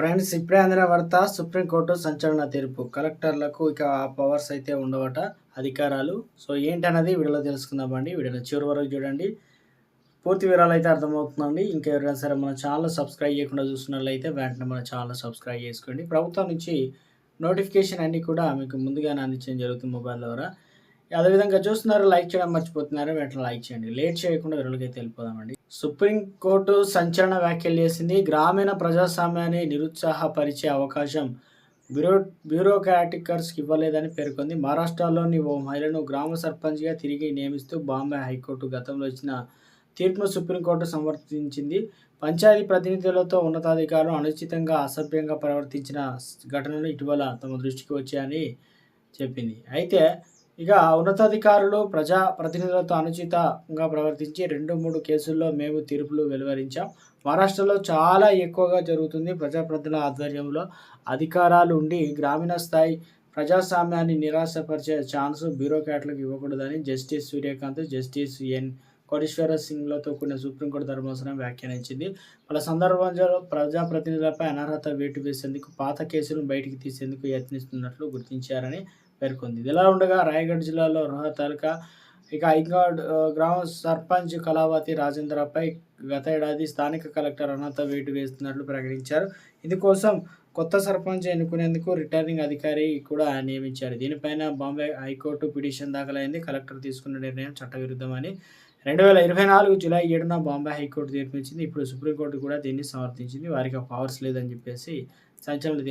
Friends ఇప్పుడే అందిన వార్త సుప్రీంకోర్టు సంచలన తీర్పు. కలెక్టర్లకు ఇక ఆ పవర్స్ అయితే ఉండవట అధికారాలు. సో ఏంటన్నది వీడియోలో తెలుసుకుందామండి వీడియోలో చివరి వరకు చూడండి. పూర్తి వివరాలు అయితే అర్థమవుతుందండి. ఇంకా ఎవరైనా సరే మన ఛానల్ సబ్స్క్రైబ్ చేయకుండా చూస్తున్నట్లయితే వెంటనే మన ఛానల్ సబ్స్క్రైబ్ చేసుకోండి. ప్రభుత్వం నుంచి నోటిఫికేషన్ అన్నీ కూడా మీకు ముందుగానే అందించడం జరుగుతుంది మొబైల్ ద్వారా. అదేవిధంగా చూస్తున్నారు లైక్ చేయడం మర్చిపోతున్నారు వెంటనే లైక్ చేయండి. లేట్ చేయకుండా వివరాలకైతే వెళ్ళిపోదామండి. సుప్రీంకోర్టు సంచలన వ్యాఖ్యలు చేసింది గ్రామీణ ప్రజాస్వామ్యాన్ని నిరుత్సాహపరిచే అవకాశం బ్యూరో బ్యూరోక్రాటికర్స్కి ఇవ్వలేదని పేర్కొంది. మహారాష్ట్రలోని ఓ మహిళను గ్రామ సర్పంచ్గా తిరిగి నియమిస్తూ బాంబే హైకోర్టు గతంలో ఇచ్చిన తీర్పును సుప్రీంకోర్టు సమర్థించింది. పంచాయతీ ప్రతినిధులతో ఉన్నతాధికారులు అనుచితంగా అసభ్యంగా ప్రవర్తించిన ఘటనలు ఇటీవల తమ దృష్టికి వచ్చాయని చెప్పింది. అయితే ఇక ఉన్నతాధికారులు ప్రజా ప్రతినిధులతో అనుచితంగా ప్రవర్తించి రెండు మూడు కేసుల్లో మేము తీర్పులు వెలువరించాం. మహారాష్ట్రలో చాలా ఎక్కువగా జరుగుతుంది ప్రజాప్రతినిధుల ఆధ్వర్యంలో. అధికారాలు ఉండి గ్రామీణ స్థాయి ప్రజాస్వామ్యాన్ని నిరాశపరిచే ఛాన్స్ బ్యూరోక్రాట్లకు ఇవ్వకూడదని justice Suryakant justice N. Koteswara సింగ్లతో కూడిన సుప్రీంకోర్టు ధర్మాసనం వ్యాఖ్యానించింది. పలు సందర్భాల్లో ప్రజాప్రతినిధులపై అనర్హత వేటు వేసేందుకు పాత కేసులను బయటికి తీసేందుకు యత్నిస్తున్నట్లు గుర్తించారని పేర్కొంది. ఇదిలా ఉండగా రాయగఢ్ జిల్లాలో రోహ తాలూకా ఇక ఐగాడ్ గ్రామ సర్పంచ్ కళావతి రాజేంద్రపై గత ఏడాది స్థానిక కలెక్టర్ అనంత వేటు వేస్తున్నట్లు ప్రకటించారు. ఇందుకోసం కొత్త సర్పంచ్ ఎన్నుకునేందుకు రిటర్నింగ్ అధికారి కూడా నియమించారు. దీనిపైన బాంబే హైకోర్టు పిటిషన్ దాఖలైంది. కలెక్టర్ తీసుకున్న నిర్ణయం చట్టవిరుద్ధమని రెండు వేల ఇరవై నాలుగు జూలై ఏడున బాంబే హైకోర్టు తీర్పించింది ఇప్పుడు సుప్రీంకోర్టు కూడా దీన్ని సమర్థించింది. వారికి పవర్స్ లేదని చెప్పేసి సంచలన తీర్పు